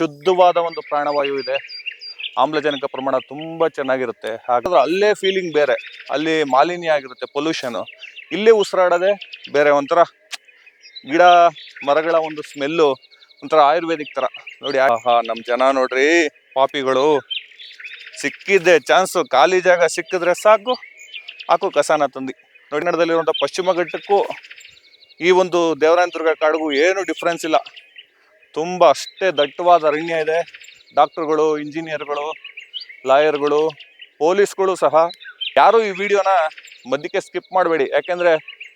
ಶುದ್ಧವಾದ ಒಂದು ಪ್ರಾಣವಾಯು ಇದೆ. ಆಮ್ಲಜನಕ ಪ್ರಮಾಣ ತುಂಬ ಚೆನ್ನಾಗಿರುತ್ತೆ. ಹಾಗಾದ್ರೆ ಅಲ್ಲೇ ಫೀಲಿಂಗ್ ಬೇರೆ. ಅಲ್ಲಿ ಮಾಲಿನ್ಯ ಆಗಿರುತ್ತೆ ಪೊಲ್ಯೂಷನ್ ಇಲ್ಲೇ ಉಸಿರಾಡೋದೆ ಬೇರೆ ಒಂಥರ ಗಿಡ, ಮರಗಳ ಒಂದು ಸ್ಮೆಲ್ಲು ಒಂಥರ ಆಯುರ್ವೇದಿಕ್ ಥರ ನೋಡಿ, ಆಹಾ ನಮ್ಮ ಜನ ನೋಡ್ರಿ, ಪಾಪಿಗಳು ಸಿಕ್ಕಿದ್ದೆ ಚಾನ್ಸು ಖಾಲಿ ಜಾಗ ಸಿಕ್ಕಿದ್ರೆ ಸಾಕು. ಹಾಕು ಕಸಾನ ತಂದು. ನೋಡಿ ಪಶ್ಚಿಮ ಘಟ್ಟಕ್ಕೂ ಈ ಒಂದು ದೇವರಾಯನ ದುರ್ಗ ಕಾಡಿಗೂ ಏನು ಡಿಫ್ರೆನ್ಸ್ ಇಲ್ಲ. ತುಂಬ ಅಷ್ಟೇ ದಟ್ಟವಾದ ಅರಣ್ಯ ಇದೆ. ಡಾಕ್ಟರ್ಗಳು, ಇಂಜಿನಿಯರ್ಗಳು, ಲಾಯರ್ಗಳು, ಪೊಲೀಸ್ಗಳು ಸಹ ಯಾರು ಈ ವಿಡಿಯೋನ ಮಧ್ಯಕ್ಕೆ ಸ್ಕಿಪ್ ಮಾಡಬೇಡಿ. ಯಾಕೆಂದರೆ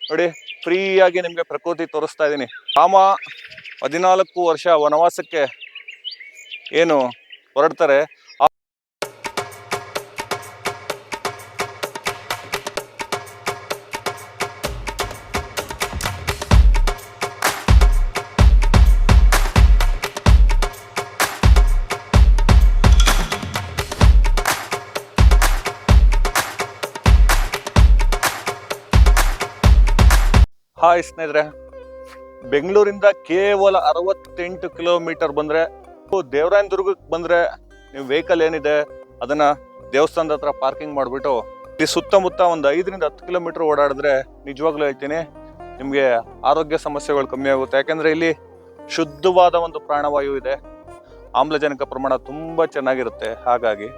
ನೋಡಿ, ಫ್ರೀಯಾಗಿ ನಿಮಗೆ ಪ್ರಕೃತಿ ತೋರಿಸ್ತಾ ಇದ್ದೀನಿ ರಾಮ ಹದಿನಾಲ್ಕು ವರ್ಷ ವನವಾಸಕ್ಕೆ ಏನು ಹೊರಡ್ತಾರೆ. ಹಾಯ್ ಸ್ನೇಹಿತರೆ. ಬೆಂಗಳೂರಿಂದ ಕೇವಲ ಅರವತ್ತೆಂಟು ಕಿಲೋಮೀಟರ್ ಬಂದರೆ, ದೇವರಾಯನ ದುರ್ಗಕ್ಕೆ ಬಂದರೆ ನೀವು ವೆಹಿಕಲ್ ಏನಿದೆ, ಅದನ್ನು ದೇವಸ್ಥಾನದ ಹತ್ರ ಪಾರ್ಕಿಂಗ್ ಮಾಡಿಬಿಟ್ಟು ಇಲ್ಲಿ ಸುತ್ತಮುತ್ತ ಒಂದು ಐದರಿಂದ ಹತ್ತು ಕಿಲೋಮೀಟರ್ ಓಡಾಡಿದ್ರೆ ನಿಜವಾಗ್ಲೂ ಹೇಳ್ತೀನಿ, ನಿಮಗೆ ಆರೋಗ್ಯ ಸಮಸ್ಯೆಗಳು ಕಮ್ಮಿ ಆಗುತ್ತೆ. ಯಾಕೆಂದರೆ ಇಲ್ಲಿ ಶುದ್ಧವಾದ ಒಂದು ಪ್ರಾಣವಾಯು ಇದೆ. ಆಮ್ಲಜನಕ ಪ್ರಮಾಣ ತುಂಬ ಚೆನ್ನಾಗಿರುತ್ತೆ. ಹಾಗಾಗಿ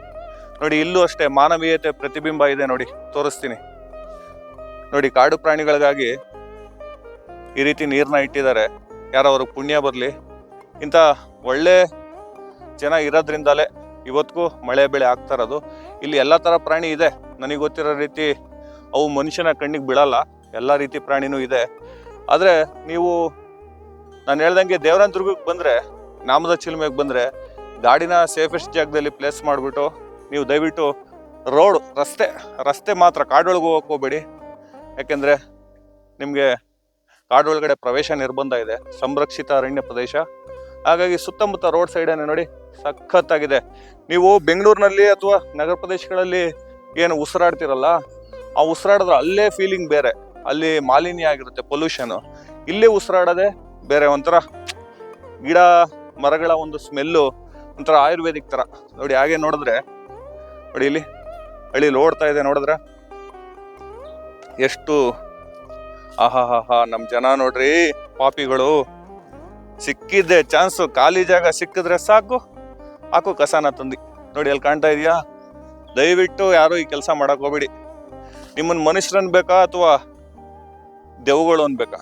ನೋಡಿ, ಇಲ್ಲೂ ಅಷ್ಟೇ ಮಾನವೀಯತೆ ಪ್ರತಿಬಿಂಬ ಇದೆ ನೋಡಿ, ತೋರಿಸ್ತೀನಿ. ನೋಡಿ, ಕಾಡು ಪ್ರಾಣಿಗಳಿಗಾಗಿ ಈ ರೀತಿ ನೀರನ್ನ ಇಟ್ಟಿದ್ದಾರೆ. ಯಾರೋ ಅವ್ರಿಗೆ ಪುಣ್ಯ ಬರಲಿ. ಇಂಥ ಒಳ್ಳೆ ಜನ ಇರೋದ್ರಿಂದಲೇ ಇವತ್ತಿಗೂ ಮಳೆ ಬೆಳೆ ಆಗ್ತಾ ಇರೋದು. ಇಲ್ಲಿ ಎಲ್ಲ ಥರ ಪ್ರಾಣಿ ಇದೆ. ನನಗೆ ಗೊತ್ತಿರೋ ರೀತಿ ಅವು ಮನುಷ್ಯನ ಕಣ್ಣಿಗೆ ಬೀಳಲ್ಲ. ಎಲ್ಲ ರೀತಿ ಪ್ರಾಣಿನೂ ಇದೆ. ಆದರೆ ನೀವು ನಾನು ಹೇಳ್ದಂಗೆ ದೇವರಾಯನದುರ್ಗಕ್ಕೆ ಬಂದರೆ, ನಾಮದ ಚಿಲುಮೆಗೆ ಬಂದರೆ, ಗಾಡಿನ ಸೇಫೆಸ್ಟ್ ಜಾಗದಲ್ಲಿ ಪ್ಲೇಸ್ ಮಾಡಿಬಿಟ್ಟು ನೀವು ದಯವಿಟ್ಟು ರೋಡ್ ರಸ್ತೆ ರಸ್ತೆ ಮಾತ್ರ ಕಾಡೊಳಗೆ ಹೋಗೋಕೆ ಹೋಗ್ಬೇಡಿ. ಯಾಕೆಂದರೆ ನಿಮಗೆ ಕಾಡೊಳಗಡೆ ಪ್ರವೇಶ ನಿರ್ಬಂಧ ಇದೆ. ಸಂರಕ್ಷಿತ ಅರಣ್ಯ ಪ್ರದೇಶ. ಹಾಗಾಗಿ ಸುತ್ತಮುತ್ತ ರೋಡ್ ಸೈಡನ್ನು ನೋಡಿ ಸಖತ್ತಾಗಿದೆ. ನೀವು ಬೆಂಗಳೂರಿನಲ್ಲಿ ಅಥವಾ ನಗರ ಪ್ರದೇಶಗಳಲ್ಲಿ ಏನು ಉಸಿರಾಡ್ತಿರಲ್ಲ, ಆ ಉಸಿರಾಡಿದ್ರೆ ಅಲ್ಲೇ ಫೀಲಿಂಗ್ ಬೇರೆ. ಅಲ್ಲಿ ಮಾಲಿನ್ಯ ಆಗಿರುತ್ತೆ ಪೊಲ್ಯೂಷನ್ ಇಲ್ಲೇ ಉಸಿರಾಡೋದೇ ಬೇರೆ ಒಂಥರ ಗಿಡ, ಮರಗಳ ಒಂದು ಸ್ಮೆಲ್ಲು ಒಂಥರ ಆಯುರ್ವೇದಿಕ್ ಥರ ನೋಡಿ ಹಾಗೆ ನೋಡಿದ್ರೆ, ನೋಡಿ ಇಲ್ಲಿ ಹಳ್ಳಿ ಓಡ್ತಾ ಇದೆ ನೋಡಿದ್ರೆ ಎಷ್ಟು ಆಹಾಹಾಹಾ ನಮ್ಮ ಜನ ನೋಡ್ರಿ, ಪಾಪಿಗಳು. ಸಿಕ್ಕಿದ್ದೆ ಚಾನ್ಸು, ಖಾಲಿ ಜಾಗ ಸಿಕ್ಕಿದ್ರೆ ಸಾಕು. ಹಾಕು ಕಸಾನ ತಂದು. ನೋಡಿ, ಅಲ್ಲಿ ಕಾಣ್ತಾ ಇದೆಯಾ? ದಯವಿಟ್ಟು ಯಾರು ಈ ಕೆಲಸ ಮಾಡಕ್ ಹೋಗ್ಬೇಡಿ. ನಿಮ್ಮನ್ ಮನುಷ್ಯರನ್ ಬೇಕಾ ಅಥವಾ ದೆವ್ಗಳು ಅನ್ಬೇಕಾ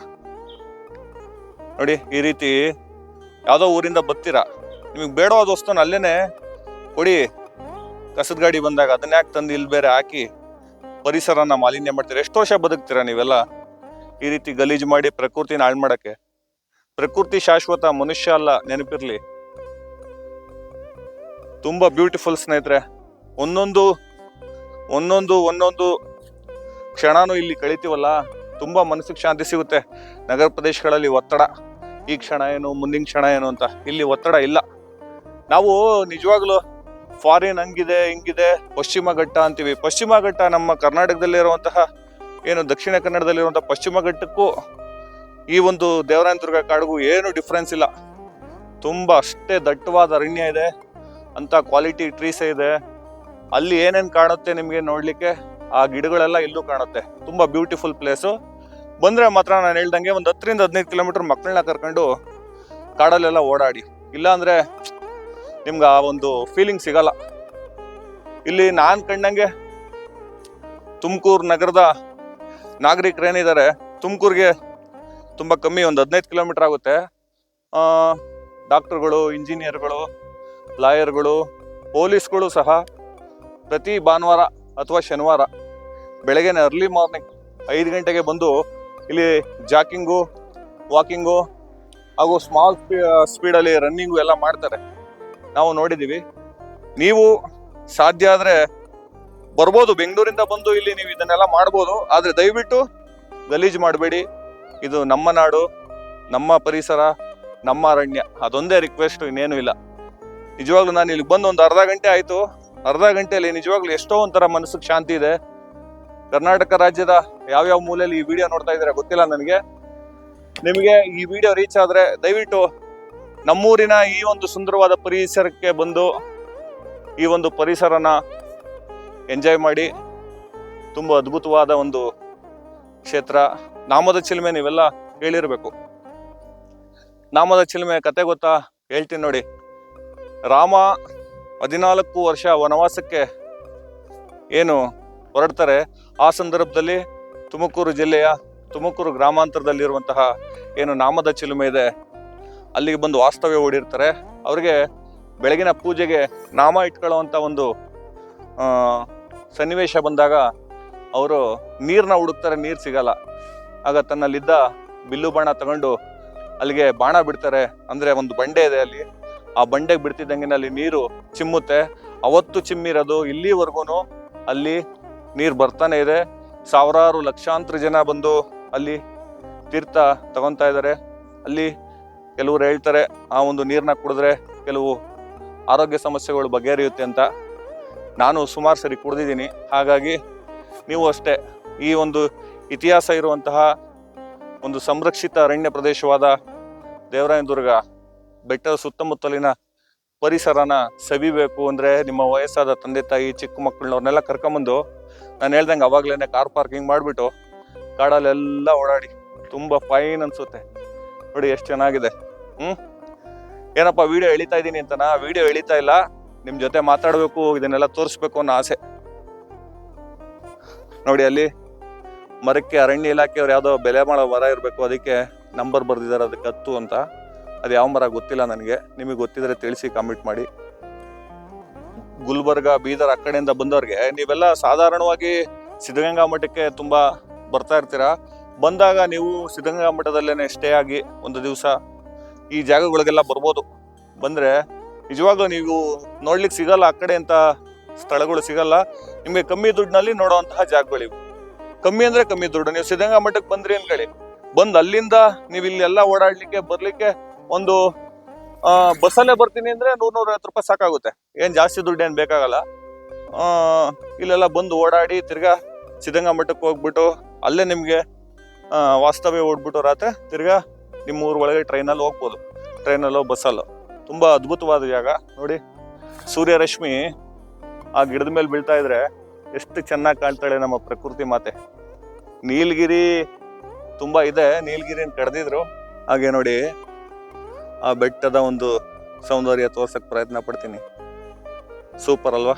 ನೋಡಿ, ಈ ರೀತಿ ಯಾವುದೋ ಊರಿಂದ ಬರ್ತೀರಾ? ನಿಮಗೆ ಬೇಡವಾದ ವಸ್ತುನ ಅಲ್ಲೇನೆ ಕೊಡಿ. ಕಸದ ಗಾಡಿ ಬಂದಾಗ ಅದನ್ನ ಯಾಕೆ ತಂದು ಇಲ್ಲಿ ಬೇರೆ ಹಾಕಿ ಪರಿಸರನ ಮಾಲಿನ್ಯ ಮಾಡ್ತೀರಾ? ಎಷ್ಟು ವರ್ಷ ಬದುಕ್ತೀರಾ ನೀವೆಲ್ಲ? ಈ ರೀತಿ ಗಲೀಜು ಮಾಡಿ ಪ್ರಕೃತಿನ ಹಾಳು ಮಾಡಕ್ಕೆ. ಪ್ರಕೃತಿ ಶಾಶ್ವತ ಮನುಷ್ಯ ಅಲ್ಲ, ನೆನಪಿರ್ಲಿ. ತುಂಬಾ ಬ್ಯೂಟಿಫುಲ್ ಸ್ನೇಹಿತರೆ, ಒಂದೊಂದು ಒಂದೊಂದು ಒಂದೊಂದು ಕ್ಷಣನೂ ಇಲ್ಲಿ ಕಳಿತೀವಲ್ಲ, ತುಂಬಾ ಮನಸ್ಸಿಗೆ ಶಾಂತಿ ಸಿಗುತ್ತೆ. ನಗರ ಪ್ರದೇಶಗಳಲ್ಲಿ ಒತ್ತಡ, ಈ ಕ್ಷಣ ಏನು, ಮುಂದಿನ ಕ್ಷಣ ಏನು ಅಂತ. ಇಲ್ಲಿ ಒತ್ತಡ ಇಲ್ಲ. ನಾವು ನಿಜವಾಗ್ಲೂ ಫಾರಿನ್ ಹಂಗಿದೆ, ಹಿಂಗಿದೆ, ಪಶ್ಚಿಮ ಘಟ್ಟ ಅಂತೀವಿ. ಪಶ್ಚಿಮ ಘಟ್ಟ ನಮ್ಮ ಕರ್ನಾಟಕದಲ್ಲಿರುವಂತಹ ಏನು ದಕ್ಷಿಣ ಕನ್ನಡದಲ್ಲಿರುವಂಥ ಪಶ್ಚಿಮ ಘಟ್ಟಕ್ಕೂ ಈ ಒಂದು ದೇವರಾಯನದುರ್ಗ ಕಾಡಿಗೂ ಏನು ಡಿಫ್ರೆನ್ಸ್ ಇಲ್ಲ. ತುಂಬ ಅಷ್ಟೇ ದಟ್ಟವಾದ ಅರಣ್ಯ ಇದೆ ಅಂತ ಕ್ವಾಲಿಟಿ ಟ್ರೀಸ್ ಇದೆ. ಅಲ್ಲಿ ಏನೇನು ಕಾಣುತ್ತೆ ನಿಮಗೆ ನೋಡಲಿಕ್ಕೆ, ಆ ಗಿಡಗಳೆಲ್ಲ ಇಲ್ಲೂ ಕಾಣುತ್ತೆ. ತುಂಬ ಬ್ಯೂಟಿಫುಲ್ ಪ್ಲೇಸು ಬಂದರೆ ಮಾತ್ರ ನಾನು ಹೇಳ್ದಂಗೆ ಒಂದು ಹತ್ತರಿಂದ ಹದಿನೈದು ಕಿಲೋಮೀಟರ್ ಮಕ್ಕಳನ್ನ ಕರ್ಕೊಂಡು ಕಾಡಲ್ಲೆಲ್ಲ ಓಡಾಡಿ. ಇಲ್ಲಾಂದರೆ ನಿಮ್ಗೆ ಆ ಒಂದು ಫೀಲಿಂಗ್ ಸಿಗಲ್ಲ. ಇಲ್ಲಿ ನಾನು ಕಂಡಂಗೆ ತುಮಕೂರು ನಗರದ ನಾಗರಿಕರು ಏನಿದ್ದಾರೆ, ತುಮಕೂರಿಗೆ ತುಂಬ ಕಮ್ಮಿ ಒಂದು ಹದಿನೈದು ಕಿಲೋಮೀಟರ್ ಆಗುತ್ತೆ. ಡಾಕ್ಟರ್ಗಳು ಇಂಜಿನಿಯರ್ಗಳು ಲಾಯರ್ಗಳು, ಪೊಲೀಸ್ಗಳು ಸಹ ಪ್ರತಿ ಭಾನುವಾರ ಅಥವಾ ಶನಿವಾರ ಬೆಳಗ್ಗೆನೆ ಅರ್ಲಿ ಮಾರ್ನಿಂಗ್ ಐದು ಗಂಟೆಗೆ ಬಂದು ಇಲ್ಲಿ ಜಾಕಿಂಗು ವಾಕಿಂಗು ಹಾಗೂ ಸ್ಮಾಲ್ ಸ್ಪೀಡಲ್ಲಿ ರನ್ನಿಂಗು ಎಲ್ಲ ಮಾಡ್ತಾರೆ. ನಾವು ನೋಡಿದ್ದೀವಿ. ನೀವು ಸಾಧ್ಯ ಆದರೆ ಬರ್ಬೋದು, ಬೆಂಗಳೂರಿಂದ ಬಂದು ಇಲ್ಲಿ ನೀವು ಇದನ್ನೆಲ್ಲ ಮಾಡ್ಬೋದು, ಆದರೆ ದಯವಿಟ್ಟು ಗಲೀಜು ಮಾಡಬೇಡಿ. ಇದು ನಮ್ಮ ನಾಡು, ನಮ್ಮ ಪರಿಸರ, ನಮ್ಮ ಅರಣ್ಯ. ಅದೊಂದೇ ರಿಕ್ವೆಸ್ಟ್ ಇನ್ನೇನು ಇಲ್ಲ. ನಿಜವಾಗ್ಲೂ ನಾನು ಇಲ್ಲಿ ಬಂದು ಒಂದು ಅರ್ಧ ಗಂಟೆ ಆಯಿತು. ಅರ್ಧ ಗಂಟೆಯಲ್ಲಿ ನಿಜವಾಗ್ಲೂ ಎಷ್ಟೋ ಒಂಥರ ಮನಸ್ಸಿಗೆ ಶಾಂತಿ ಇದೆ. ಕರ್ನಾಟಕ ರಾಜ್ಯದ ಯಾವ್ಯಾವ ಮೂಲೆಯಲ್ಲಿ ಈ ವಿಡಿಯೋ ನೋಡ್ತಾ ಇದ್ದೀರಾ ಗೊತ್ತಿಲ್ಲ ನನಗೆ. ನಿಮಗೆ ಈ ವಿಡಿಯೋ ರೀಚ್ ಆದರೆ ದಯವಿಟ್ಟು ನಮ್ಮೂರಿನ ಈ ಒಂದು ಸುಂದರವಾದ ಪರಿಸರಕ್ಕೆ ಬಂದು, ಈ ಒಂದು ಪರಿಸರನ ಎಂಜಾಯ್ ಮಾಡಿ. ತುಂಬ ಅದ್ಭುತವಾದ ಒಂದು ಕ್ಷೇತ್ರ. ನಾಮದ ಚಿಲುಮೆ ನೀವೆಲ್ಲ ಹೇಳಿರಬೇಕು. ನಾಮದ ಚಿಲುಮೆ ಕತೆ ಗೊತ್ತಾ? ಹೇಳ್ತೀನಿ ನೋಡಿ. ರಾಮ ಹದಿನಾಲ್ಕು ವರ್ಷ ವನವಾಸಕ್ಕೆ ಏನು ಹೊರಡ್ತಾರೆ. ಆ ಸಂದರ್ಭದಲ್ಲಿ ತುಮಕೂರು ಜಿಲ್ಲೆಯ ತುಮಕೂರು ಗ್ರಾಮಾಂತರದಲ್ಲಿರುವಂತಹ ಏನು ನಾಮದ ಚಿಲುಮೆ ಇದೆ. ಅಲ್ಲಿಗೆ ಬಂದು ವಾಸ್ತವ್ಯ ಓಡಿರ್ತಾರೆ ಅವರಿಗೆ ಬೆಳಗಿನ ಪೂಜೆಗೆ ನಾಮ ಇಟ್ಕೊಳ್ಳುವಂಥ ಒಂದು ಸನ್ನಿವೇಶ ಬಂದಾಗ ಅವರು ನೀರನ್ನ ಹುಡುಕ್ತಾರೆ ನೀರು ಸಿಗಲ್ಲ. ಆಗ ತನ್ನಲ್ಲಿದ್ದ ಬಿಲ್ಲು ಬಾಣ ತಗೊಂಡು ಅಲ್ಲಿಗೆ ಬಾಣ ಬಿಡ್ತಾರೆ. ಅಂದರೆ ಒಂದು ಬಂಡೆ ಇದೆ ಅಲ್ಲಿ. ಆ ಬಂಡೆಗೆ ಬಿಡ್ತಿದ್ದಂಗೆ ಅಲ್ಲಿ ನೀರು ಚಿಮ್ಮುತ್ತೆ. ಅವತ್ತು ಚಿಮ್ಮಿರೋದು ಇಲ್ಲಿವರೆಗೂ ಅಲ್ಲಿ ನೀರು ಬರ್ತಾನೆ ಇದೆ. ಸಾವಿರಾರು ಲಕ್ಷಾಂತರ ಜನ ಬಂದು ಅಲ್ಲಿ ತೀರ್ಥ ತಗೊತಾ ಇದ್ದಾರೆ. ಅಲ್ಲಿ ಕೆಲವರು ಹೇಳ್ತಾರೆ, ಆ ಒಂದು ನೀರನ್ನ ಕುಡಿದ್ರೆ ಕೆಲವು ಆರೋಗ್ಯ ಸಮಸ್ಯೆಗಳು ಬಗೆಹರಿಯುತ್ತೆ ಅಂತ. ನಾನು ಸುಮಾರು ಸರಿ ಕುಡಿದಿದ್ದೀನಿ. ಹಾಗಾಗಿ ನೀವು ಅಷ್ಟೇ ಈ ಒಂದು ಇತಿಹಾಸ ಇರುವಂತಹ ಒಂದು ಸಂರಕ್ಷಿತ ಅರಣ್ಯ ಪ್ರದೇಶವಾದ ದೇವರಾಯನದುರ್ಗ ಬೆಟ್ಟದ ಸುತ್ತಮುತ್ತಲಿನ ಪರಿಸರನ ಸವಿಬೇಕು ಅಂದರೆ ನಿಮ್ಮ ವಯಸ್ಸಾದ ತಂದೆ ತಾಯಿ, ಚಿಕ್ಕ ಮಕ್ಕಳನ್ನವ್ರನ್ನೆಲ್ಲ ಕರ್ಕೊಂಬಂದು ನಾನು ಹೇಳ್ದಂಗೆ ಅವಾಗಲೇ ಕಾರ್ ಪಾರ್ಕಿಂಗ್ ಮಾಡಿಬಿಟ್ಟು ಕಾಡಲ್ಲೆಲ್ಲ ಓಡಾಡಿ ತುಂಬ ಫೈನ್ ಅನಿಸುತ್ತೆ. ನೋಡಿ ಎಷ್ಟು ಚೆನ್ನಾಗಿದೆ. ಹ್ಞೂ ಏನಪ್ಪ ವೀಡಿಯೋ ಎಳಿತಾ ಇದ್ದೀನಿ ಅಂತನಾ? ವೀಡಿಯೋ ಎಳಿತಾ ಇಲ್ಲ? ನಿಮ್ ಜೊತೆ ಮಾತಾಡಬೇಕು, ಇದನ್ನೆಲ್ಲ ತೋರಿಸ್ಬೇಕು ಅನ್ನೋ ಆಸೆ. ನೋಡಿ ಅಲ್ಲಿ ಮರಕ್ಕೆ ಅರಣ್ಯ ಇಲಾಖೆಯವ್ರು ಯಾವುದೋ ಬೆಲೆ ಮಾಡೋ ಮರ ಇರಬೇಕು, ಅದಕ್ಕೆ ನಂಬರ್ ಬರೆದಿದ್ದಾರೆ ಅದಕ್ಕೆ ಹತ್ತು ಅಂತ. ಅದು ಯಾವ ಮರ ಗೊತ್ತಿಲ್ಲ ನನಗೆ. ನಿಮಗೆ ಗೊತ್ತಿದ್ರೆ ತಿಳಿಸಿ ಕಾಮೆಂಟ್ ಮಾಡಿ. ಗುಲ್ಬರ್ಗ, ಬೀದರ್ ಆ ಕಡೆಯಿಂದ ಬಂದವ್ರಿಗೆ, ನೀವೆಲ್ಲ ಸಾಧಾರಣವಾಗಿ ಸಿದ್ಧಗಂಗಾ ಮಠಕ್ಕೆ ತುಂಬಾ ಬರ್ತಾ ಇರ್ತೀರಾ? ಬಂದಾಗ ನೀವು ಸಿದ್ಧಗಂಗಾ ಮಠದಲ್ಲೇ ಸ್ಟೇ ಆಗಿ ಒಂದು ದಿವಸ ಈ ಜಾಗಗಳಿಗೆಲ್ಲ ಬರ್ಬೋದು. ಬಂದ್ರೆ ನಿಜವಾಗ್ಲೂ ನೀವು ನೋಡ್ಲಿಕ್ಕೆ ಸಿಗಲ್ಲ ಆ ಕಡೆ ಅಂತ ಸ್ಥಳಗಳು ಸಿಗಲ್ಲ. ನಿಮಗೆ ಕಮ್ಮಿ ದುಡ್ಡಿನಲ್ಲಿ ನೋಡುವಂತಹ ಜಾಗಗಳಿವು. ಕಮ್ಮಿ ಅಂದ್ರೆ ಕಮ್ಮಿ ದುಡ್ಡು. ನೀವು ಸಿದ್ಧಗಂಗಾ ಮಠಕ್ಕೆ ಬಂದ್ರಿ ಅನ್ಕೊಳ್ಳಿ ಬಂದು ಅಲ್ಲಿಂದ ನೀವು ಇಲ್ಲೆಲ್ಲ ಓಡಾಡ್ಲಿಕ್ಕೆ, ಬರ್ಲಿಕ್ಕೆ ಒಂದು ಬಸ್ಸಲ್ಲೇ ಬರ್ತೀನಿ ಅಂದ್ರೆ ನೂರ್ ನೂರ ಐವತ್ತು ರೂಪಾಯಿ ಸಾಕಾಗುತ್ತೆ. ಏನ್ ಜಾಸ್ತಿ ದುಡ್ಡು ಏನ್ ಬೇಕಾಗಲ್ಲ ಇಲ್ಲೆಲ್ಲ ಬಂದು ಓಡಾಡಿ ತಿರ್ಗಾ ಸಿದ್ಧಗಂಗಾ ಮಠಕ್ಕೆ ಹೋಗ್ಬಿಟ್ಟು ಅಲ್ಲೇ ನಿಮ್ಗೆ ವಾಸ್ತವ್ಯ ಓಡ್ಬಿಟ್ಟು ರಾತ್ರಿ ತಿರ್ಗಾ ನಿಮ್ಮ ಊರ್ ಒಳಗೆ ಟ್ರೈನಲ್ಲಿ ಹೋಗ್ಬೋದು. ಟ್ರೈನಲ್ಲೋ ಬಸ್ಸಲ್ಲೋ. ತುಂಬಾ ಅದ್ಭುತವಾದ ಜಾಗ. ನೋಡಿ, ಸೂರ್ಯರಶ್ಮಿ ಆ ಗಿಡದ ಮೇಲೆ ಬೀಳ್ತಾ ಇದ್ರೆ ಎಷ್ಟು ಚೆನ್ನಾಗಿ ಕಾಣ್ತಾಳೆ ನಮ್ಮ ಪ್ರಕೃತಿ ಮಾತೆ. ನೀಲಗಿರಿ ತುಂಬಾ ಇದೆ, ನೀಲಗಿರಿನ ಕಡ್ದಿದ್ರು. ಹಾಗೆ ನೋಡಿ, ಆ ಬೆಟ್ಟದ ಒಂದು ಸೌಂದರ್ಯ ತೋರ್ಸಕ್ ಪ್ರಯತ್ನ ಪಡ್ತೀನಿ. ಸೂಪರ್ ಅಲ್ವಾ?